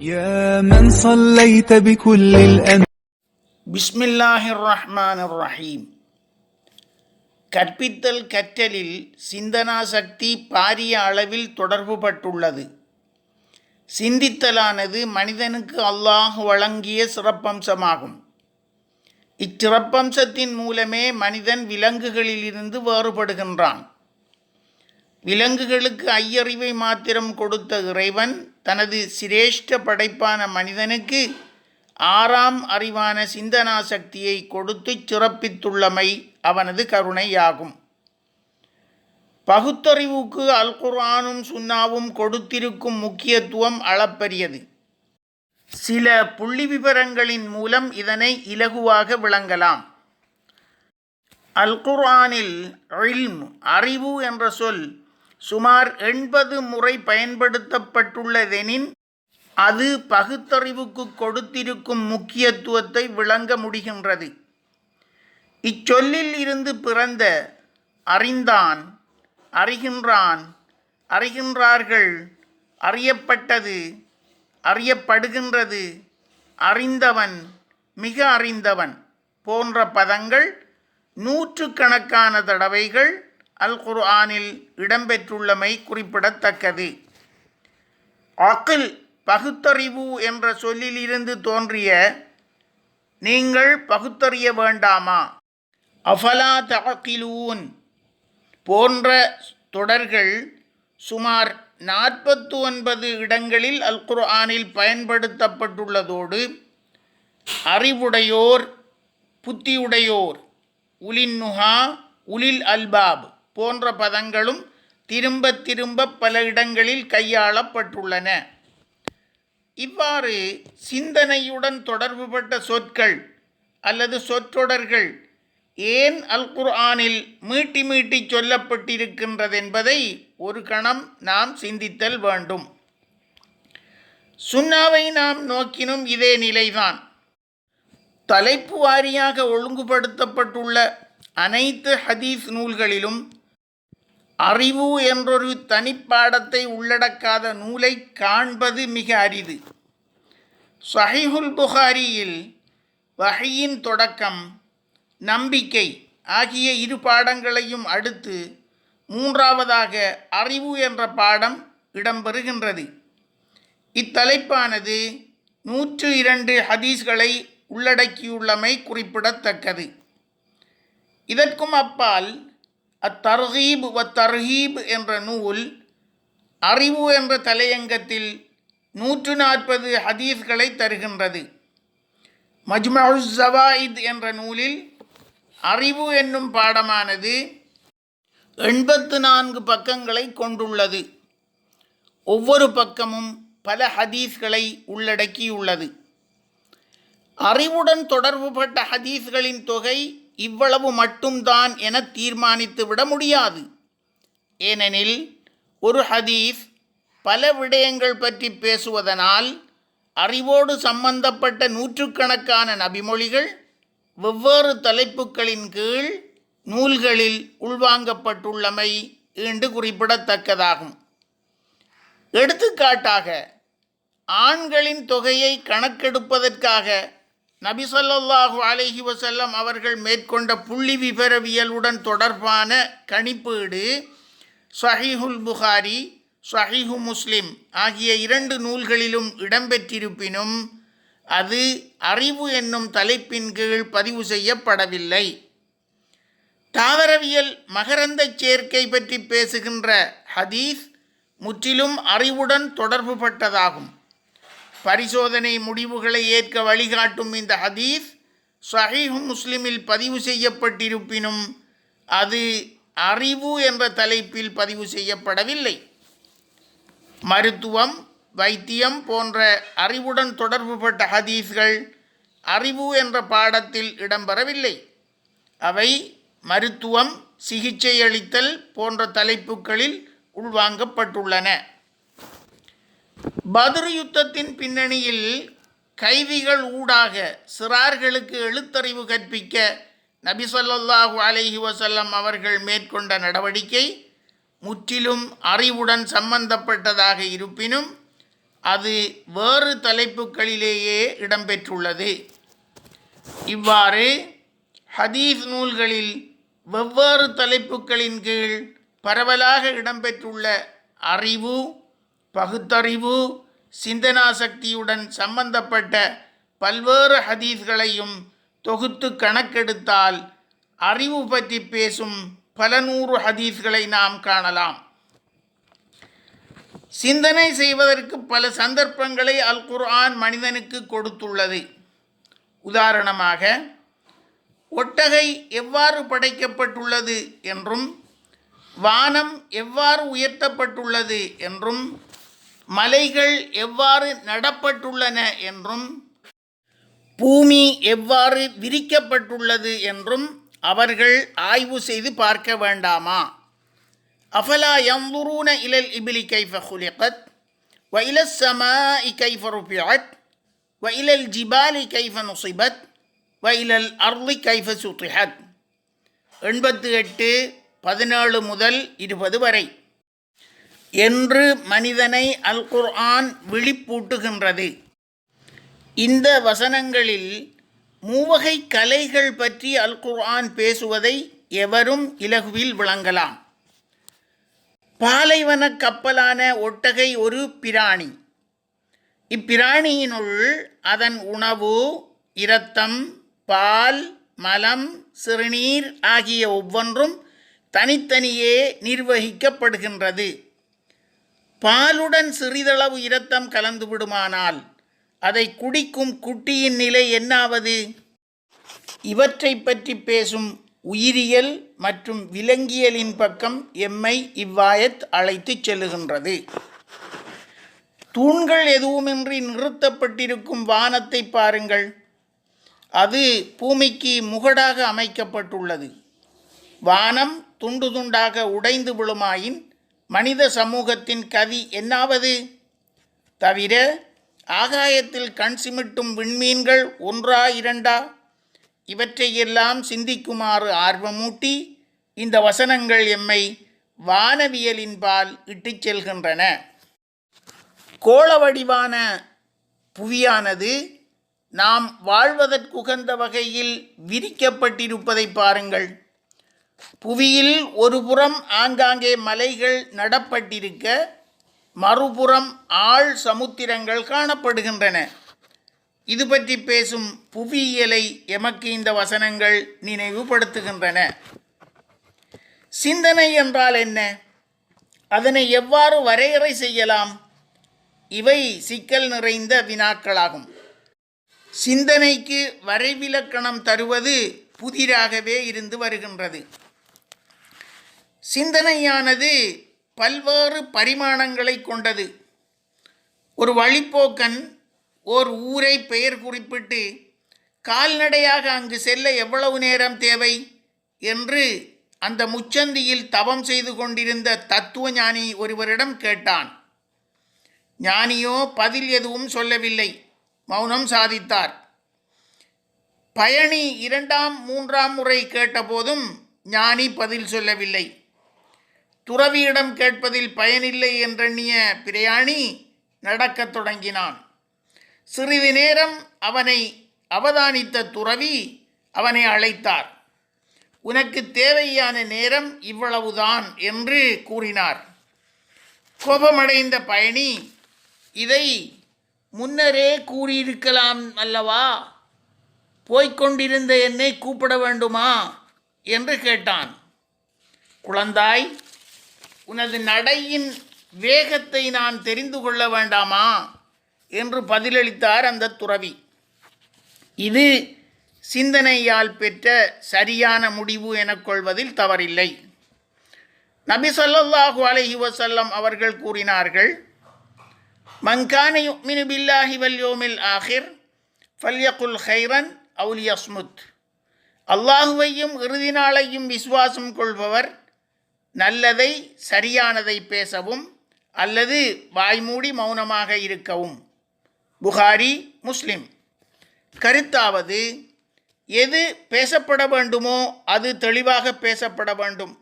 يا من صليت بكل الأنبياء பிஸ்மில்லாஹிர் ரஹ்மானிர் ரஹீம் கற்பித்தல் கற்றலில் சிந்தனா சக்தி பாரிய அளவில் தொடர்புபட்டுள்ளது சிந்தித்தலானது மனிதனுக்கு அல்லாஹ் வழங்கிய சிறப்பம்சமாகும் இச்சிறப்பம்சத்தின் மூலமே மனிதன் விலங்குகளிலிருந்து வேறுபடுகின்றான் விலங்குகளுக்கு ஐயறிவை மாத்திரம் கொடுத்த இறைவன் தனது சிரேஷ்ட படைப்பான மனிதனுக்கு ஆறாம் அறிவான சிந்தனா சக்தியை கொடுத்து சிறப்பித்துள்ளமை அவனது கருணையாகும். பகுத்தறிவுக்கு அல் குர்ஆனும் சுன்னாவும் கொடுத்திருக்கும் முக்கியத்துவம் அளப்பரியது. சில புள்ளி விவரங்களின் மூலம் இதனை இலகுவாக விளங்கலாம். அல் குர்ஆனில் அறிவு என்ற சொல் சுமார் எண்பது முறை பயன்படுத்தப்பட்டுள்ளதெனின் அது பகுத்தறிவுக்கு கொடுத்திருக்கும் முக்கியத்துவத்தை விளங்க முடிகின்றது. இச்சொல்லில் இருந்து பிறந்த அறிந்தான் அறிகின்றான் அறிகின்றார்கள் அறியப்பட்டது அறியப்படுகின்றது அறிந்தவன் மிக அறிந்தவன் போன்ற பதங்கள் நூற்றுக்கணக்கான தடவைகள் அல் குர்ஆனில் இடம்பெற்றுள்ளமை குறிப்பிடத்தக்கது. அக்கில் பகுத்தறிவு என்ற சொல்லிலிருந்து தோன்றிய நீங்கள் பகுத்தறிய வேண்டாமா? அஃபலா தகிலூன் போன்ற தொடர்கள் சுமார் நாற்பத்து ஒன்பது இடங்களில் அல் குர்ஆனில் பயன்படுத்தப்பட்டுள்ளதோடு அறிவுடையோர் புத்தியுடையோர் உலின் நுஹா உலில் அல்பாப். போன்ற பதங்களும் திரும்ப திரும்ப பல இடங்களில் கையாளப்பட்டுள்ளன. இவ்வாறு சிந்தனையுடன் தொடர்புபட்ட சொற்கள் அல்லது சொற்றொடர்கள் ஏன் அல் குர்ஆனில் மீட்டி மீட்டி சொல்லப்பட்டிருக்கின்றது என்பதை ஒரு கணம் நாம் சிந்தித்தல் வேண்டும். சுன்னாவை நாம் நோக்கினும் இதே நிலைதான். தலைப்பு வாரியாக ஒழுங்குபடுத்தப்பட்டுள்ள அனைத்து ஹதீஸ் நூல்களிலும் அறிவு என்றொரு தனிப்பாடத்தை உள்ளடக்காத நூலை காண்பது மிக அரிது. சஹிஹுல் புகாரியில் வகையின் தொடக்கம் நம்பிக்கை ஆகிய இரு பாடங்களையும் அடுத்து மூன்றாவதாக அறிவு என்ற பாடம் இடம்பெறுகின்றது. இத்தலைப்பானது நூற்று இரண்டு ஹதீஸ்களை உள்ளடக்கியுள்ளமை குறிப்பிடத்தக்கது. இதற்கும் அப்பால் அத்தர்ஹீப் வ தர்ஹீப் என்ற நூல் அறிவு என்ற தலையங்கத்தில் நூற்று நாற்பது ஹதீஸ்களை தருகின்றது. மஜ்மஉஸ் ஜவாயித் என்ற நூலில் அறிவு என்னும் பாடமானது எண்பத்து நான்கு பக்கங்களை கொண்டுள்ளது. ஒவ்வொரு பக்கமும் பல ஹதீஸ்களை உள்ளடக்கியுள்ளது. அறிவுடன் தொடர்புபட்ட ஹதீஸ்களின் தொகை இவ்வளவு மட்டும்தான் என தீர்மானித்து விட முடியாது. ஏனெனில் ஒரு ஹதீஸ் பல விடயங்கள் பற்றி பேசுவதனால் அறிவோடு சம்பந்தப்பட்ட நூற்றுக்கணக்கான நபிமொழிகள் வெவ்வேறு தலைப்புகளின் கீழ் நூல்களில் உள்வாங்கப்பட்டுள்ளமை என்று குறிப்பிடத்தக்கதாகும். எடுத்துக்காட்டாக ஆண்களின் தொகையை கணக்கெடுப்பதற்காக நபி ஸல்லல்லாஹு அலைஹி அவர்கள் மேற்கொண்ட புள்ளி விபரவியலுடன் தொடர்பான கணிப்பீடு சஹீஹுல் புகாரி சஹீஹு முஸ்லிம் ஆகிய இரண்டு நூல்களிலும் இடம்பெற்றிருப்பினும் அது அறிவு என்னும் தலைப்பின் கீழ் பதிவு செய்யப்படவில்லை. தாவரவியல் மகரந்தச் சேர்க்கை பற்றி பேசுகின்ற ஹதீஸ் முற்றிலும் அறிவுடன் தொடர்புபட்டதாகும். பரிசோதனை முடிவுகளை ஏற்க வழிகாட்டும் இந்த ஹதீஸ் சஹீஹ் முஸ்லிமில் பதிவு செய்யப்பட்டிருப்பினும் அது அறிவு என்ற தலைப்பில் பதிவு செய்யப்படவில்லை. மருத்துவம் வைத்தியம் போன்ற அறிவுடன் தொடர்புபட்ட ஹதீஸ்கள் அறிவு என்ற பாடத்தில் இடம்பெறவில்லை. அவை மருத்துவம் சிகிச்சையளித்தல் போன்ற தலைப்புகளில் உள்வாங்கப்பட்டுள்ளன. பதுரு யுத்தத்தின் பின்னணியில் கைவிகள் ஊடாக சிறார்களுக்கு எழுத்தறிவு கற்பிக்க நபி சொல்லாஹு அலைஹி வசல்லம் அவர்கள் மேற்கொண்ட நடவடிக்கை முற்றிலும் அறிவுடன் சம்பந்தப்பட்டதாக இருப்பினும் அது வேறு தலைப்புகளிலேயே இடம்பெற்றுள்ளது. இவ்வாறு ஹதீஸ் நூல்களில் வெவ்வேறு தலைப்புகளின் கீழ் பரவலாக இடம்பெற்றுள்ள அறிவு பகுத்தறிவு சிந்தனா சக்தியுடன் சம்பந்தப்பட்ட பல்வேறு ஹதீஸ்களையும் தொகுத்து கணக்கெடுத்தால் அறிவு பற்றி பேசும் பல நூறு ஹதீஸ்களை நாம் காணலாம். சிந்தனை செய்வதற்கு பல சந்தர்ப்பங்களை அல் குர்ஆன் மனிதனுக்கு கொடுத்துள்ளது. உதாரணமாக ஒட்டகை எவ்வாறு படைக்கப்பட்டுள்ளது என்றும் வானம் எவ்வாறு உயர்த்தப்பட்டுள்ளது என்றும் மலைகள் எவ்வாறு நடப்பட்டுள்ளன என்றும் பூமி எவ்வாறு விரிக்கப்பட்டுள்ளது என்றும் அவர்கள் ஆய்வு செய்து பார்க்க வேண்டாமா? அஃபலா யந்துரூன இலல் இபிலி கைஃப குலிகத் வ இலஸ் சமாஇ கைஃப ஜிபாலி கைஃப நுசிபத் வ அர்லி கைஃப சுத்ரிஹத் எண்பத்து எட்டு பதினேழு முதல் இருபது வரை. என்று மனிதனை அல் குர்ஆன் விழிப்பூட்டுகின்றது. இந்த வசனங்களில் மூவகை கலைகள் பற்றி அல் குர்ஆன் பேசுவதை எவரும் இலகுவில் விளங்கலாம். பாலைவன கப்பலான ஒட்டகை ஒரு பிராணி. இப்பிராணியினுள் அதன் உணவு இரத்தம் பால் மலம் சிறுநீர் ஆகிய ஒவ்வொன்றும் தனித்தனியே நிர்வகிக்கப்படுகின்றது. பாலுடன் சிறிதளவு இரத்தம் கலந்து விடுமானால் அதை குடிக்கும் குட்டியின் நிலை என்னாவது? இவற்றை பற்றி பேசும் உயிரியல் மற்றும் விலங்கியலின் பக்கம் எம்மை இவ்வாயத் அழைத்துச் செல்லுகின்றது. தூண்கள் எதுவுமின்றி நிறுத்தப்பட்டிருக்கும் வானத்தை பாருங்கள். அது பூமிக்கு முகடாக அமைக்கப்பட்டுள்ளது. வானம் துண்டு துண்டாக உடைந்து விழுமாயின் மனித சமூகத்தின் கதி என்னாவது? தவிர ஆகாயத்தில் கண் சிமிட்டும் விண்மீன்கள் ஒன்றா இரண்டா? இவற்றையெல்லாம் சிந்திக்குமாறு ஆர்வமூட்டி இந்த வசனங்கள் எம்மை வானவியலின்பால் இட்டுச் செல்கின்றன. கோள வடிவான புவியானது நாம் வாழ்வதற்குகந்த வகையில் விரிக்கப்பட்டிருப்பதை பாருங்கள். புவியில் ஒரு புறம் ஆங்காங்கே மலைகள் நடப்பட்டிருக்க மறுபுறம் ஆழ் சமுத்திரங்கள் காணப்படுகின்றன. இது பற்றி பேசும் புவியியலை எமக்கு இந்த வசனங்கள் நினைவுபடுத்துகின்றன. சிந்தனை என்றால் என்ன? அதனை எவ்வாறு வரையறை செய்யலாம்? இவை சிக்கல் நிறைந்த வினாக்களாகும். சிந்தனைக்கு வரைவிலக்கணம் தருவது புதிராகவே இருந்து வருகின்றது. சிந்தனையானது பல்வேறு பரிமாணங்களை கொண்டது. ஒரு வழிப்போக்கன் ஓர் ஊரை பெயர் குறிப்பிட்டு கால்நடையாக அங்கு செல்ல எவ்வளவு நேரம் தேவை? என்று அந்த முச்சந்தியில் தவம் செய்து கொண்டிருந்த தத்துவ ஞானி ஒருவரிடம் கேட்டான். ஞானியோ பதில் எதுவும் சொல்லவில்லை. மௌனம் சாதித்தார். பயணி இரண்டாம் மூன்றாம் முறை கேட்டபோதும் ஞானி பதில் சொல்லவில்லை. துறவியிடம் கேட்பதில் பயனில்லை என்றெண்ணிய பிரயாணி நடக்கத் தொடங்கினான். சிறிது நேரம் அவனை அவதானித்த துறவி அவனை அழைத்தார். உனக்கு தேவையான நேரம் இவ்வளவுதான் என்று கூறினார். கோபமடைந்த பயணி இதை முன்னரே கூறியிருக்கலாம் அல்லவா? போய்க்கொண்டிருந்த என்னை கூப்பிட வேண்டுமா? என்று கேட்டான். குழந்தாய் உனது நடையின் வேகத்தை நான் தெரிந்து கொள்ள வேண்டாமா? என்று பதிலளித்தார் அந்த துறவி. இது சிந்தனையால் பெற்ற சரியான முடிவு எனக் கொள்வதில் தவறில்லை. நபி சொல்லாஹு அலஹி வசல்லம் அவர்கள் கூறினார்கள் மங்கானை மினு பில்லாஹி வல்யோமில் ஆஹிர் ஃபல்யகுல் ஹைரன் அவுலியஸ்முத் அல்லாஹுவையும் இறுதி நாளையும் விசுவாசம் கொள்பவர் நல்லதை சரியானதை பேசவும் அல்லது வாய்மூடி மௌனமாக இருக்கவும். புகாரி முஸ்லிம். கருத்தாவது எது பேசப்பட வேண்டுமோ அது தெளிவாக பேசப்பட வேண்டும்.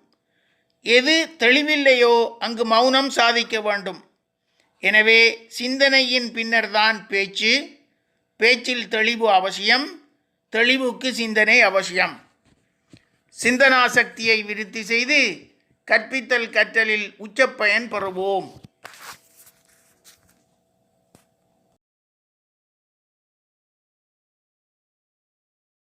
எது தெளிவில்லையோ அங்கு மௌனம் சாதிக்க வேண்டும். எனவே சிந்தனையின் பின்னர்தான் பேச்சு. பேச்சில் தெளிவு அவசியம் தெளிவுக்கு சிந்தனை அவசியம். சிந்தனா சக்தியை விருத்தி செய்து கற்பித்தல் கற்றலில் உச்சப்பயன் பெறுவோம்